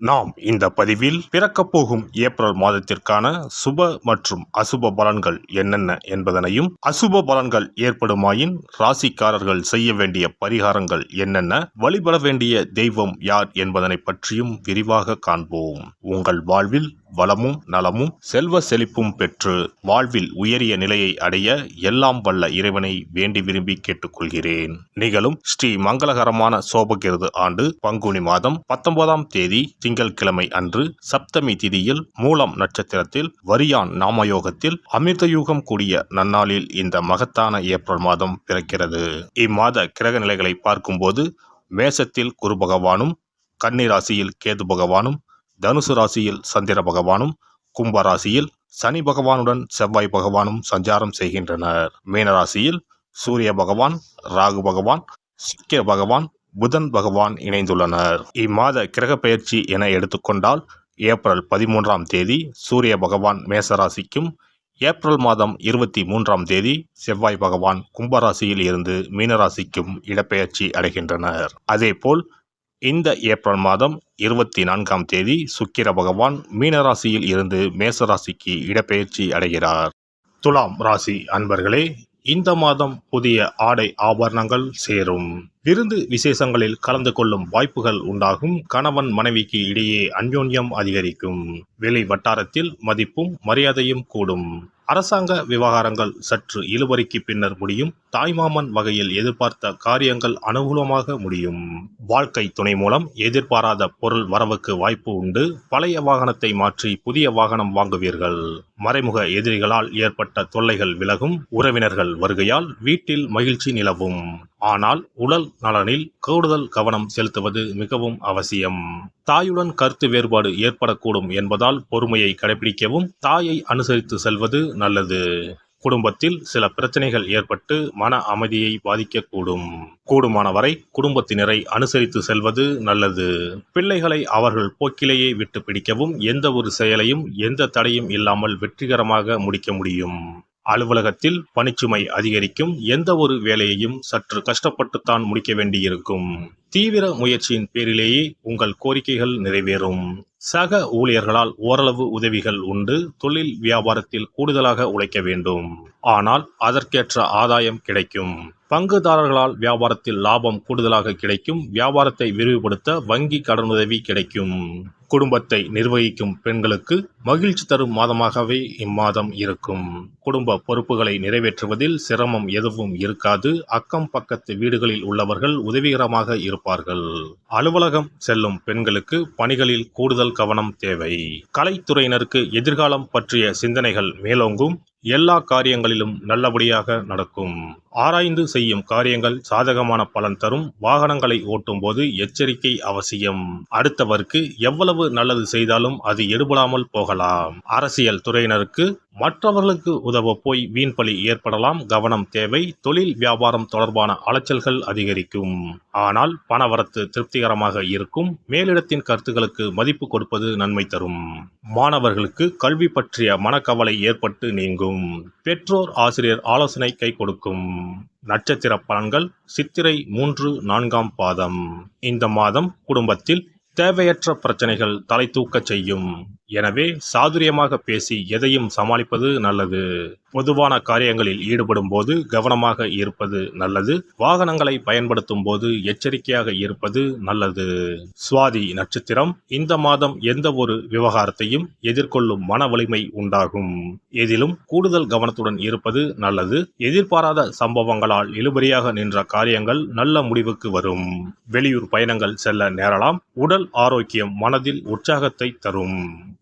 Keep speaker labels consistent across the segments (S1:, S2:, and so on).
S1: நாம் இந்த பதிவில் பிறக்கப் போகும் ஏப்ரல் மாதத்திற்கான சுப மற்றும் அசுப பலன்கள் என்னென்ன என்பதனையும் அசுப பலன்கள் ஏற்படுமாயின் ராசிக்காரர்கள் செய்ய வேண்டிய பரிகாரங்கள் என்னென்ன வழிபட வேண்டிய தெய்வம் யார் என்பதனை பற்றியும் விரிவாக காண்போம். உங்கள் வாழ்வில் வளமும் நலமும் செல்வ செழிப்பும் பெற்று வாழ்வில் உயரிய நிலையை அடைய எல்லாம் வல்ல இறைவனை வேண்டி விரும்பி கேட்டுக்கொள்கிறேன். நிகழும் ஸ்ரீ மங்களகரமான சோபகிருது ஆண்டு பங்குனி மாதம் பத்தொன்பதாம் தேதி திங்கட்கிழமை அன்று சப்தமி திதியில் மூலம் நட்சத்திரத்தில் வரியான் நாமயோகத்தில் அமிர்தயுகம் கூடிய நன்னாளில் இந்த மகத்தான ஏப்ரல் மாதம் பிறக்கிறது. இம்மாத கிரக நிலைகளை பார்க்கும்போது மேசத்தில் குரு பகவானும் கன்னி ராசியில் கேது பகவானும் தனுசு ராசியில் சந்திர பகவானும் கும்ப ராசியில் சனி பகவானுடன் செவ்வாய் பகவானும் சஞ்சாரம் செய்கின்றனர். மீனராசியில் சூரிய பகவான் ராகு பகவான் சுக்கிர பகவான் புதன் பகவான் இணைந்துள்ளனர். இம்மாத கிரகப்பெயர்ச்சி என எடுத்துக்கொண்டால் ஏப்ரல் பதிமூன்றாம் தேதி சூரிய பகவான் மேசராசிக்கும் ஏப்ரல் மாதம் இருபத்தி மூன்றாம் தேதி செவ்வாய் பகவான் கும்பராசியில் இருந்து மீனராசிக்கும் இடப்பெயர்ச்சி அடைகின்றனர். அதேபோல் இந்த ஏப்ரல் மாதம் இருபத்தி நான்காம் தேதி சுக்கிர பகவான் மீனராசியில் இருந்து மேசராசிக்கு இடப்பெயர்ச்சி அடைகிறார். துலாம் ராசி அன்பர்களே இந்த மாதம் புதிய ஆடை ஆபரணங்கள் சேரும். விருந்து விசேஷங்களில் கலந்து கொள்ளும் வாய்ப்புகள் உண்டாகும். கணவன் மனைவிக்கு இடையே அந்யோன்யம் அதிகரிக்கும். வெளி வட்டாரத்தில் மதிப்பும் மரியாதையும் கூடும். அரசாங்க விவகாரங்கள் சற்று இழுபறிக்கு பின்னர் முடியும். தாய்மாமன் வகையில் எதிர்பார்த்த காரியங்கள் அனுகூலமாக முடியும். வாழ்க்கை துணை மூலம் எதிர்பாராத பொருள் வரவுக்கு வாய்ப்பு உண்டு. பழைய வாகனத்தை மாற்றி புதிய வாகனம் வாங்குவீர்கள். மறைமுக எதிரிகளால் ஏற்பட்ட தொல்லைகள் விலகும். உறவினர்கள் வருகையால் வீட்டில் மகிழ்ச்சி நிலவும். ஆனால் உடல் நலனில் கூடுதல் கவனம் செலுத்துவது மிகவும் அவசியம். தாயுடன் கருத்து வேறுபாடு ஏற்படக்கூடும் என்பதால் பொறுமையை கடைபிடிக்கவும் தாயை அனுசரித்து செல்வது நல்லது. குடும்பத்தில் சில பிரச்சனைகள் ஏற்பட்டு மன அமைதியை பாதிக்கக்கூடும். கூடுமான வரை குடும்பத்தினரை அனுசரித்து செல்வது நல்லது. பிள்ளைகளை அவர்கள் போக்கிலேயே விட்டு பிடிக்கவும் எந்த ஒரு செயலையும் எந்த தடையும் இல்லாமல் வெற்றிகரமாக முடிக்க முடியும். அலுவலகத்தில் பணிச்சுமை அதிகரிக்கும் எந்த ஒரு வேலையையும் சற்று கஷ்டப்பட்டுத்தான் முடிக்க வேண்டியிருக்கும். தீவிர முயற்சியின் பேரிலேயே உங்கள் கோரிக்கைகள் நிறைவேறும். சக ஊழியர்களால் ஓரளவு உதவிகள் உண்டு. தொழில் வியாபாரத்தில் கூடுதலாக உழைக்க வேண்டும். ஆனால் அதற்கேற்ற ஆதாயம் கிடைக்கும். பங்குதாரர்களால் வியாபாரத்தில் லாபம் கூடுதலாக கிடைக்கும் வியாபாரத்தை விரிவுபடுத்த வங்கி கடனுதவி கிடைக்கும். குடும்பத்தை நிர்வகிக்கும் பெண்களுக்கு மகிழ்ச்சி தரும் மாதமாகவே இம்மாதம் இருக்கும். குடும்ப பொறுப்புகளை நிறைவேற்றுவதில் சிரமம் எதுவும் இருக்காது. அக்கம் பக்கத்து வீடுகளில் உள்ளவர்கள் உதவிகரமாக இருப்பார்கள். அலுவலகம் செல்லும் பெண்களுக்கு பணிகளில் கூடுதல் கவனம் தேவை. கலைத்துறையினருக்கு எதிர்காலம் பற்றிய சிந்தனைகள் மேலோங்கும். எல்லா காரியங்களிலும் நல்லபடியாக நடக்கும். ஆராய்ந்து செய்யும் காரியங்கள் சாதகமான பலன் தரும். வாகனங்களை ஓட்டும் போது எச்சரிக்கை அவசியம். அடுத்தவருக்கு எவ்வளவு நல்லது செய்தாலும் அது எடுபடாமல் போகலாம். அரசியல் துறையினருக்கு மற்றவர்களுக்கு உதவ போய் வீண்பலி ஏற்படலாம். கவனம் தேவை. தொழில் வியாபாரம் தொடர்பான அலைச்சல்கள் அதிகரிக்கும். ஆனால் பணவரத்து திருப்திகரமாக இருக்கும். மேலிடத்தின் கருத்துக்களுக்கு மதிப்பு கொடுப்பது நன்மை தரும். மாணவர்களுக்கு கல்வி பற்றிய மனக்கவலை ஏற்பட்டு நீங்கும். பெற்றோர் ஆசிரியர் ஆலோசனை கை கொடுக்கும். நட்சத்திர பலன்கள் சித்திரை மூன்று நான்காம் பாதம். இந்த மாதம் குடும்பத்தில் தேவையற்ற பிரச்சனைகள் தலை தூக்கச் செய்யும். எனவே சாதுரியமாக பேசி எதையும் சமாளிப்பது நல்லது. பொதுவான காரியங்களில் ஈடுபடும் போது கவனமாக இருப்பது நல்லது. வாகனங்களை பயன்படுத்தும் போது எச்சரிக்கையாக இருப்பது நல்லது. சுவாதி நட்சத்திரம் இந்த மாதம் எந்த ஒரு விவகாரத்தையும் எதிர்கொள்ளும் மன வலிமை உண்டாகும். எதிலும் கூடுதல் கவனத்துடன் இருப்பது நல்லது. எதிர்பாராத சம்பவங்களால் இழுபறியாக நின்ற காரியங்கள் நல்ல முடிவுக்கு வரும். வெளியூர் பயணங்கள் செல்ல நேரலாம். உடல் ஆரோக்கியம் மனதில் உற்சாகத்தை தரும்.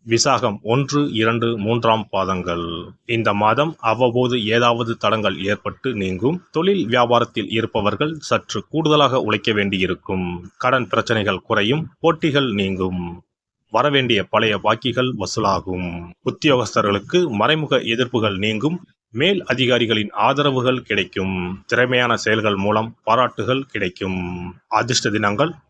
S1: விசாகம் ஒன்று இரண்டு மூன்றாம் பாதங்கள். இந்த மாதம் அவ்வப்போது ஏதாவது தடங்கள் ஏற்பட்டு நீங்கும். தொழில் வியாபாரத்தில் இருப்பவர்கள் சற்று கூடுதலாக உழைக்க வேண்டியிருக்கும். கடன் பிரச்சனைகள் குறையும் போட்டிகள் நீங்கும். வரவேண்டிய பழைய பாக்கிகள் வசூலாகும். உத்தியோகஸ்தர்களுக்கு மறைமுக எதிர்ப்புகள் நீங்கும். மேல் அதிகாரிகளின் ஆதரவுகள் கிடைக்கும். திறமையான செயல்கள் மூலம் பாராட்டுகள் கிடைக்கும். அதிர்ஷ்ட தினங்கள்